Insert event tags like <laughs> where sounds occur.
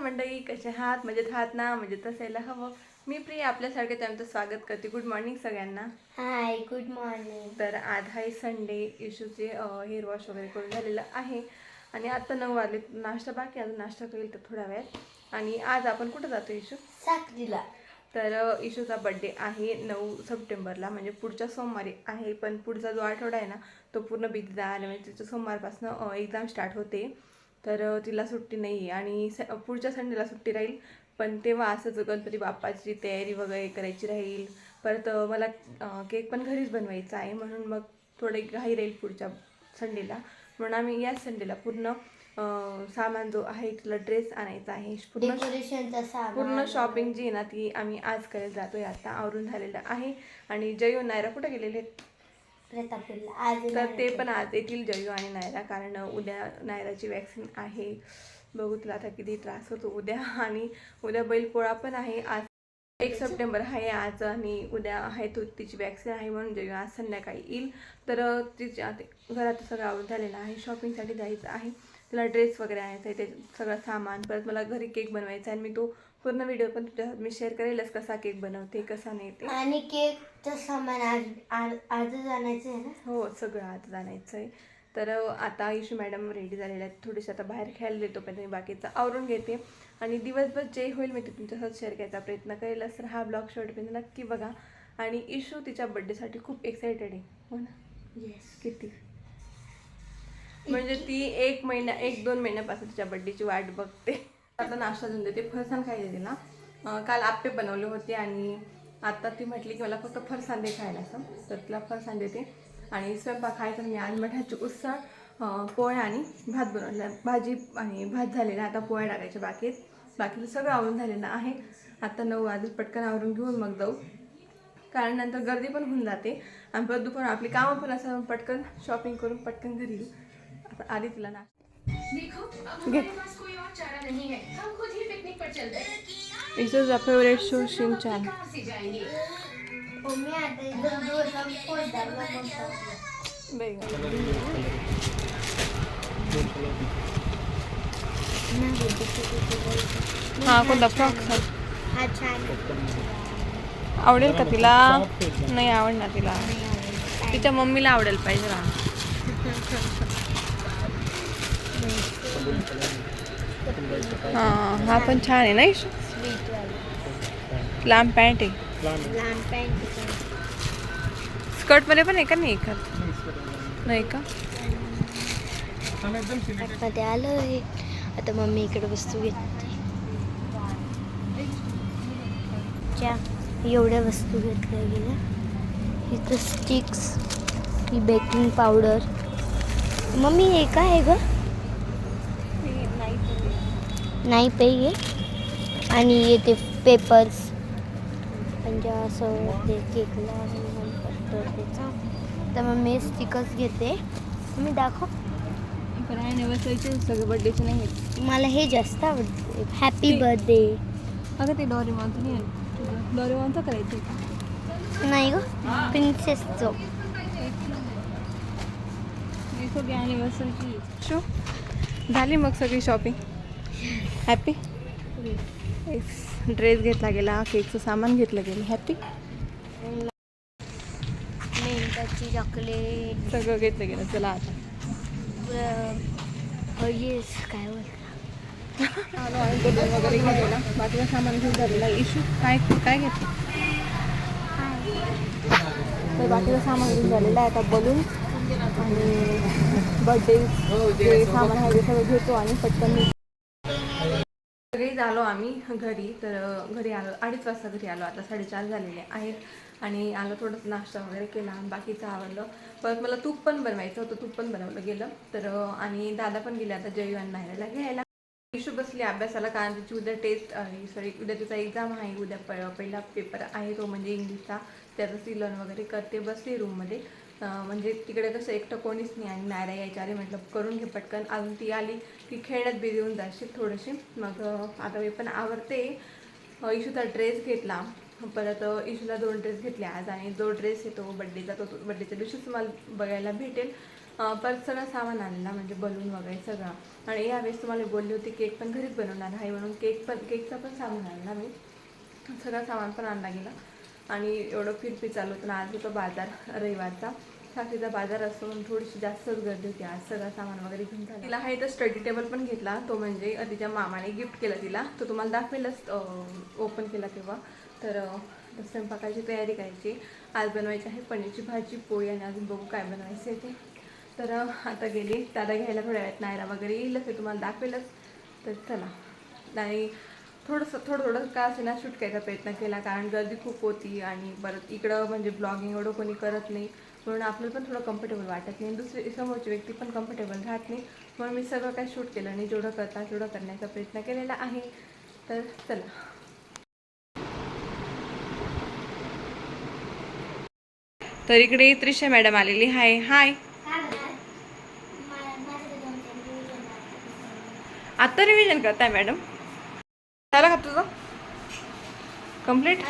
मंडळी कसे आहात? मजेत आहात ना? मजेत असायला हवं. मी प्रिया आपल्यासारखे त्यांचं स्वागत करते. गुड मॉर्निंग सगळ्यांना. हाय गुड मॉर्निंग तर आज आहे संडे इशूचे हेअर वॉश वगैरे करून झालेलं आहे. आणि आता नऊ वाजले. नाश्ता बाकी अजून नाश्ता करेल तर थोड्या वेळात आणि आज आपण कुठं जातो इशू? साखरीला तर इशूचा बड्डे आहे नऊ सप्टेंबरला. म्हणजे पुढच्या सोमवारी आहे. पण पुढचा जो आठवडा आहे ना तो पूर्ण बिझी जाणार म्हणजे तिच्या सोमवारपासून एक्झाम स्टार्ट होते. तर तिला सुट्टी नाही आहे आणि स पुढच्या संडेला सुट्टी राहील. पण तेव्हा असंच गणपती बाप्पाची तयारी वगैरे करायची राहील परत मला केक पण घरीच बनवायचा आहे. म्हणून मग थोडे घाई राहील पुढच्या संडेला. म्हणून आम्ही याच संडेला पूर्ण सामान जो आहे तिला ड्रेस आणायचा आहे. पूर्ण पूर्ण शॉपिंग जी आहे ना ती आम्ही आज करायला जातोय. आता आवरून झालेलं आहे. आणि जयू आणि नायरा कुठे गेलेले आहेत? प्रतापला आज तर ते पण आज येतील जयू आणि नायरा कारण उद्या नायराची वॅक्सिन आहे. बघू तुला आता किती त्रास होतो उद्या. आणि उद्या बैलपोळा पण आहे. आज एक सप्टेंबर आहे आज आणि उद्या आहे तो तिची वॅक्सिन आहे म्हणून जयू आज संध्याकाळी येईल. तर तिच्या ते घरात सगळं आवरून झालेलं आहे. शॉपिंगसाठी जायचं आहे. तिला ड्रेस वगैरे आणायचा आहे. ते सगळं सामान परत मला घरी केक बनवायचा आहे आणि मी तो पूर्ण व्हिडिओ पण तुझ्या मी शेअर करेलच कसा केक बनवते कसा नाही ते. आणि केकचं सामान आज आज- आजच आणायचं आहे ना? हो सगळं आता जाणायचं आहे. तर आता इशू मॅडम रेडी झालेल्या आहेत. थोडीशी आता बाहेर खेळायला देतो पण मी बाकीचं आवरून घेते. आणि दिवसभर जे होईल मी ते तुमच्यासोबत शेअर करायचा प्रयत्न करेलच. तर हा ब्लॉग शेवटपर्यंत नक्की बघा. आणि इशू तिच्या बड्डेसाठी खूप एक्सायटेड आहे. हो ना? येस किती? म्हणजे ती एक महिना एक दोन महिन्यापासून तिच्या बड्डेची वाट बघते. आता नाश्ता देऊन देते. फरसाण खायला तिला काल आप्पे बनवले होते आणि आता ती म्हटली की मला फक्त फरसाण दे खायला असं. तर तिला फरसाण देते. आणि स्वयंपाक खायचा मी आज मठाची उसळ पोळ्या आणि भात बनवला. भाजी आणि भात झालेला आता पोळ्या टाकायच्या बाकी बाकीचं सगळं आवरून झालेलं आहे. आता नऊ वाजत पटकन आवरून घेऊन मग जाऊ. कारण नंतर गर्दी पण होऊन जाते. आणि परत दुपार आपली कामं पण असं पटकन शॉपिंग करून पटकन घरी येऊ. आता आली तुला ना देखो चारा नहीं है। हम खुद ही पिकनिक पर चलते हैं। Is is a favourite show Shinchan कहाँ से जाएंगे। मम्मी आता हा कोणता फ्रॉक हा छान आवडेल का तिला? नाही आवडणार तिला. तिच्या मम्मीला आवडेल पाहिजे ना. <laughs> <laughs> हा हा पण छान आहे नाही? लांब पॅन्ट आहे. लहान पॅन्ट स्कर्टमध्ये पण आहे का नाही एखाद? नाही का? मध्ये आलो आहे आता मम्मी इकडे वस्तू घेते. च्या एवढ्या वस्तू घेतल्या गेल्या. इथं स्टिक्स ही बेकिंग पावडर मम्मी हे काय आहे गं? नाही पे आहे आणि येते पेपर्स म्हणजे असं ते केकला त्याचा. तर मग मी स्टिकर्स घेते. मी दाखव. पण ॲनिव्हर्सरीचे सगळे बड्डेचे नाही मला हे जास्त आवडते. हॅपी बर्थडे अगं ते डॉरेमॉनचं नाही डॉरेमॉनचं करायचं नाही ग. प्रिन्सेसचं सगळी ॲनिव्हर्सरीची शो. झाली मग सगळी शॉपिंग हॅपी ड्रेस घेतला गेला केकचं सामान घेतलं गेलं. हॅपी मेंटाची चॉकलेट सगळं घेतलं गेलं. चला आता. येस काय बलून वगैरे घेतलेला. बाकीचं सामान घेऊन झालेला इशू काय काय घेतलं? तर बाकीचं सामान घेऊन झालेलं आहे आता बलून आणि बर्थडे जे सामान आहे ते सगळं घेतो आणि पटकन घरी आलो आम्ही घरी. तर घरी आलो अडीच वाजता घरी आलो आता साडेचार झालेले आहेत आणि आलो थोडंसं नाश्ता वगैरे केला आणि बाकीचं आवडलं परत मला तूप पण बनवायचं होतं तूप पण बनवलं गेलं. तर आणि दादा पण गेले आता जय आणि नायराला घ्यायला. इशू बसली अभ्यासाला कारण तिची उद्या टेस्ट सॉरी उद्या तिचा एक्झाम आहे उद्या प पहिला पेपर आहे तो म्हणजे इंग्लिशचा. त्याचं सिलन वगैरे करते बसली रूममध्ये म्हणजे तिकडे कसं एकटं कोणीच नाही आणि नायरा यायच्या आधी म्हटलं करून घे पटकन. अजून ती आली की खेळण्यात बिझी होऊन जाशील थोडीशी. मग आता मी पण आवडते इशूचा ड्रेस घेतला. परत इशूला दोन ड्रेस घेतले आज आणि जो ड्रेस आहे तो बड्डेचा तो बड्डेच्या दिवशीच मला बघायला भेटेल. परत सगळं सामान आणला म्हणजे बलून वगैरे सगळं. आणि यावेळेस तुम्हाला बोलली होती केक पण घरीच बनवणार आहे म्हणून केक पण केकचा पण सामान आणला मी. सगळं सामान पण आणला गेला. आणि एवढं फिरफिर चालू होतं ना आज होतो बाजार रविवारचा. साखरीचा बाजार असतो म्हणून थोडीशी जास्तच गर्दी होती. आज सगळं सामान वगैरे घेऊन झालं. तिला हा इथं स्टडी टेबल पण घेतला. तो म्हणजे तिच्या मामाने गिफ्ट केला तिला. तो तुम्हाला दाखवेलच ओपन केला तेव्हा. तर स्वयंपाकाची तयारी करायची. आज बनवायची आहे पनीरची भाजी पोळी आणि अजून बघू काय बनवायचं आहे ते. तर आता गेली. दादा घ्यायला थोड्या वेळात नायरा वगैरे येईलच ते तुम्हाला दाखवेलच. तर चला. आणि थोडंसं थोडं थोडं का असे ना शूट करायचा प्रयत्न केला कारण गर्दी खूप होती आणि परत इकडं म्हणजे ब्लॉगिंग एवढं कोणी करत नाही. म्हणून आपल्याला पण थोडं कम्फर्टेबल वाटत नाही. दुसरी समोरची व्यक्ती पण कम्फर्टेबल राहत नाही. म्हणून मी सगळं काय शूट केलं नाही जेवढं करता तेवढं करण्याचा प्रयत्न केलेला आहे. तर चला. तर इकडे त्रिशा मॅडम आलेली. हाय. हाय. आता रिव्हिजन करताय मॅडम? झालं का तुझं कंप्लीट